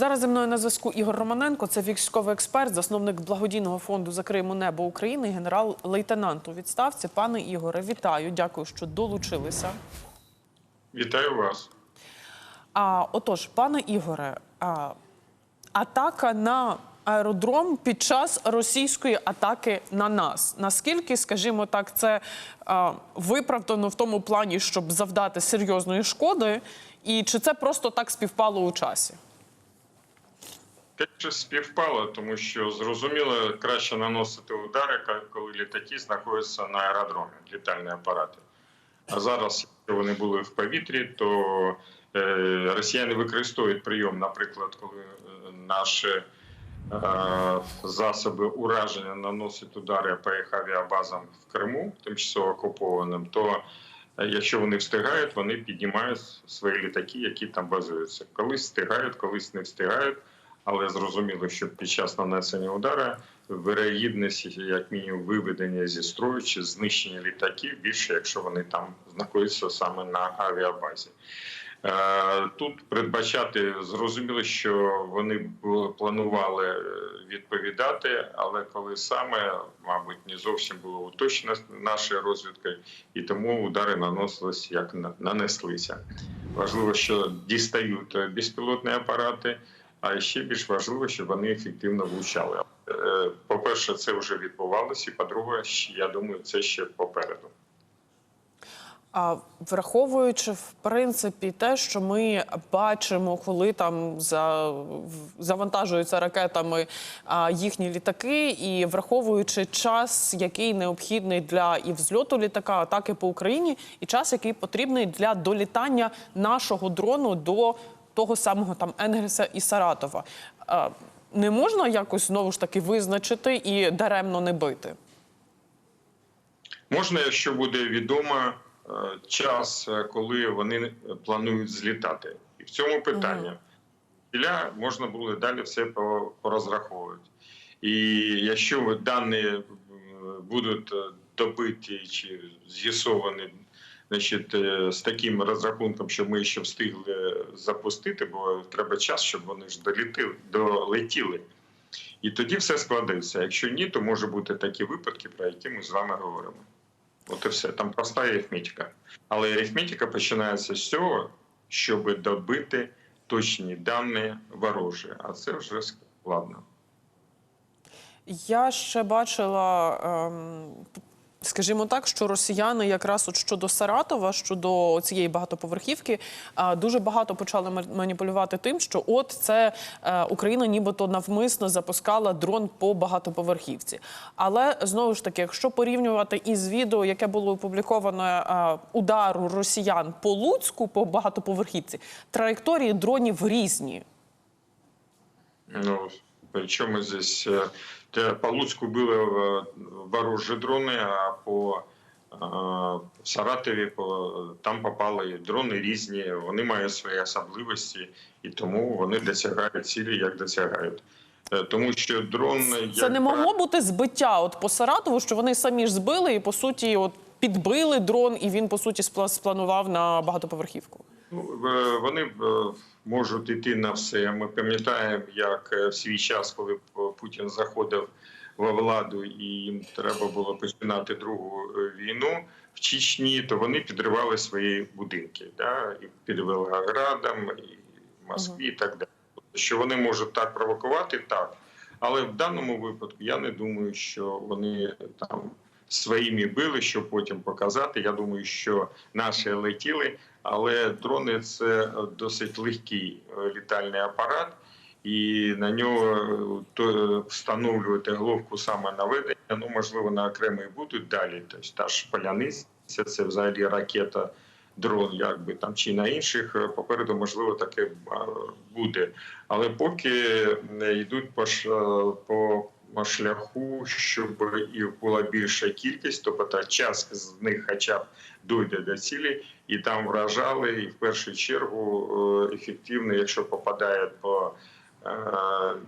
Зараз зі мною на зв'язку Ігор Романенко, це військовий експерт, засновник благодійного фонду за Криму Небо України, генерал-лейтенант у відставці. Пане Ігоре, вітаю. Дякую, що долучилися. Вітаю вас. А отож, пане Ігоре, а, атака на аеродром під час російської атаки на нас. Наскільки, скажімо так, це а, виправдано в тому плані, щоб завдати серйозної шкоди, і чи це просто так співпало у часі? Те, співпало, тому що зрозуміло, краще наносити удари, коли літаки знаходяться на аеродромі, літальні апарати. А зараз, якщо вони були в повітрі, то е, росіяни використовують прийом, наприклад, коли е, наші е, засоби ураження наносять удари по їх авіабазам в Криму, тимчасово окупованим, то Якщо вони встигають, вони піднімають свої літаки, які там базуються. Колись встигають, колись не встигають. Але зрозуміло, що під час нанесення удара вирогідність, як мінімум, виведення зі строю чи знищення літаків більше, якщо вони там знаходяться саме на авіабазі. Е, Тут передбачати зрозуміло, що вони планували відповідати, але коли саме, мабуть, не зовсім було уточнено нашою розвідкою, і тому удари наносились як нанеслися. Важливо, що дістають безпілотні апарати. А ще більш важливо, щоб вони ефективно влучали. Е, по-перше, це вже відбувалося. і По-друге, я думаю, це ще попереду. А враховуючи в принципі те, що ми бачимо, коли там за завантажуються ракетами а, їхні літаки, і враховуючи час, який необхідний для і взльоту літака, атаки по Україні, і час, який потрібний для долітання нашого дрону до того самого там Енгельса і Саратова. Не можна якось знову ж таки визначити і даремно не бити. Можна, якщо буде відомо час, коли вони планують злітати, і в цьому питання біля можна було далі все порозраховувати. І якщо дані будуть добиті чи з'ясовані, значить, з таким розрахунком, що ми ще встигли запустити, бо треба час, щоб вони ж долетіли, долетіли. І тоді все складеться. Якщо ні, то може бути такі випадки, про які ми з вами говоримо. От і все. Там проста арифметика. Але арифметика починається з цього, щоб добити точні дані ворожі. А це вже складно. Я ще бачила. Скажімо так, що росіяни якраз от щодо Саратова, щодо цієї багатоповерхівки, дуже багато почали маніпулювати тим, що от це е, Україна, нібито навмисно запускала дрон по багатоповерхівці. Але знову ж таки, якщо порівнювати із відео, яке було опубліковано е, удару росіян по Луцьку по багатоповерхівці, траєкторії дронів різні. Ну причому здесь по Луцьку були ворожі дрони, а по в Саратові по там попали дрони різні. Вони мають свої особливості, і тому вони досягають цілі, як досягають. Тому що дрон це як... не могло бути збиття. От по Саратову, що вони самі ж збили і по суті, от підбили дрон, і він по суті спланував на багатоповерхівку. Ну вони е, можуть йти на все. Ми пам'ятаємо, як е, в свій час, коли Путін заходив во владу і їм треба було починати другу е, війну в Чечні, то вони підривали свої будинки, да, і під Волгоградом, і в Москві, і так далі. Що вони можуть так провокувати, так. Але в даному випадку я не думаю, що вони там своїми били, щоб потім показати. Я думаю, що наші летіли, але дрони це досить легкий е, літальний апарат, і на нього встановлювати головку саме наведення. Ну можливо, на окремий будуть далі. Тобто та ж поляниця, це взагалі ракета. Дрон, якби там чи на інших е, попереду можливо таке буде, але поки йдуть по по шляху, щоб і була більша кількість, тобто час з них, хоча б дойде до цілі, і там вражали, і в першу чергу е, ефективно, якщо попадає по е,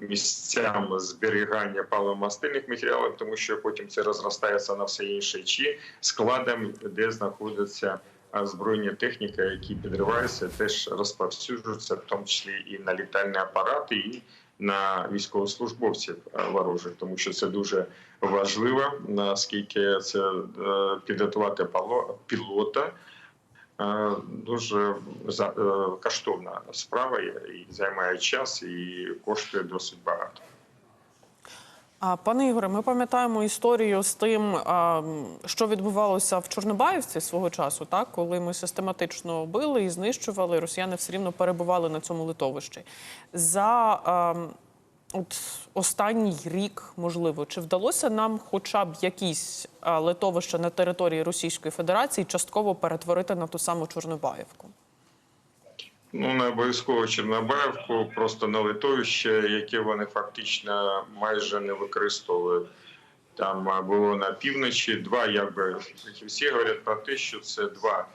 місцям зберігання паливомастильних матеріалів, тому що потім це розростається на все інше, чи складам, де знаходяться а збройні техніки, які підриваються, теж розповсюджуються, в тому числі і на літальні апарати, і на військовослужбовців ворожих, тому що це дуже важливо, наскільки це е, підготувати пілота. Е, Дуже е, коштовна справа і займає час, і коштує досить багато. Пане Ігоре, ми пам'ятаємо історію з тим, що відбувалося в Чорнобаївці свого часу, так коли ми систематично били і знищували, росіяни все рівно перебували на цьому литовищі. За а, м, от останній рік, можливо, чи вдалося нам хоча б якісь литовища на території Російської Федерації частково перетворити на ту саму Чорнобаївку? Ну, не обов'язково Чорнобаївку, просто на литовище, яке вони фактично майже не використовують. Там було на півночі два, якби всі говорять про те, що це два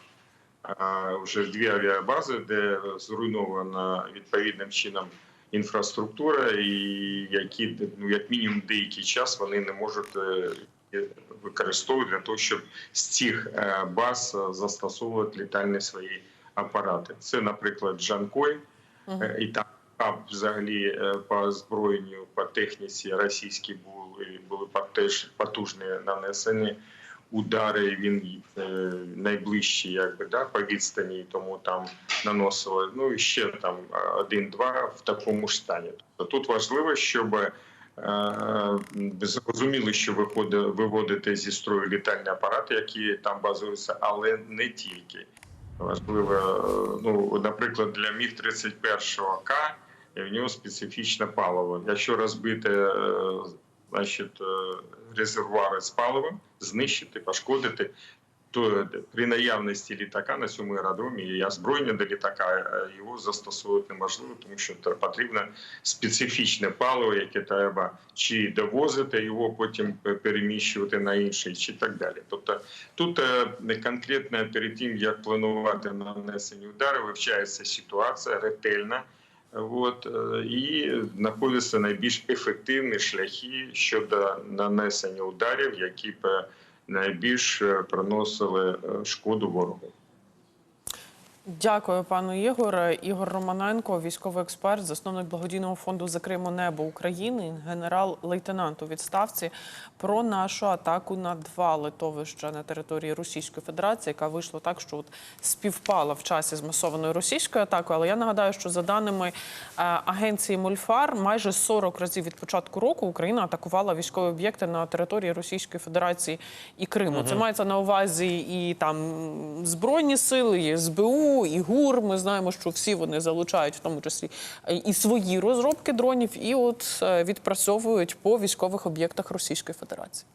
вже дві авіабази, де зруйнована відповідним чином інфраструктура, і які ну як мінімум деякий час вони не можуть е, використовувати для того, щоб з цих е, баз е, застосовувати літальні свої апарати. Це, наприклад, Джанкой, е, і там взагалі е, по озброєнню, по техніці російські були, були теж потужні нанесені удари. Він е, найближчий, якби да, по відстані, тому там наносили. Ну і ще там один-два в такому ж стані. Тобто тут важливо, щоб е, зрозуміли, що виводити зі строю літальні апарати, які там базуються, але не тільки. Важливо, е, ну, наприклад, для міг 31 К в нього специфічне паливо. Якщо розбити значить, е, резервуари з паливом, знищити, пошкодити, то при наявності літака на цьому аеродромі і озброєння до літака е, його застосовувати неможливо, тому що потрібно специфічне паливо, яке треба чи довозити його, потім переміщувати на інший, чи так далі. Тобто тут е, конкретно перед тим як планувати нанесення удару, вивчається ситуація ретельно. От е, і знаходяться найбільш ефективні шляхи щодо нанесення ударів, які б найбільш е, приносили е, шкоду ворогу. Дякую, пану Ігоре. Ігор Романенко, військовий експерт, засновник благодійного фонду Закримо небо України, генерал-лейтенант у відставці про нашу атаку на два литовища на території Російської Федерації, яка вийшла так, що от співпала в часі з масованою російською атакою. Але я нагадаю, що за даними е, агенції Мольфар, майже 40 разів від початку року Україна атакувала військові об'єкти на території Російської Федерації і Криму. Це мається на увазі і там збройні сили, і СБУ, і ГУР. Ми знаємо, що всі вони залучають, в тому числі е, і свої розробки дронів, і от е, відпрацьовують по військових об'єктах Російської Федерації.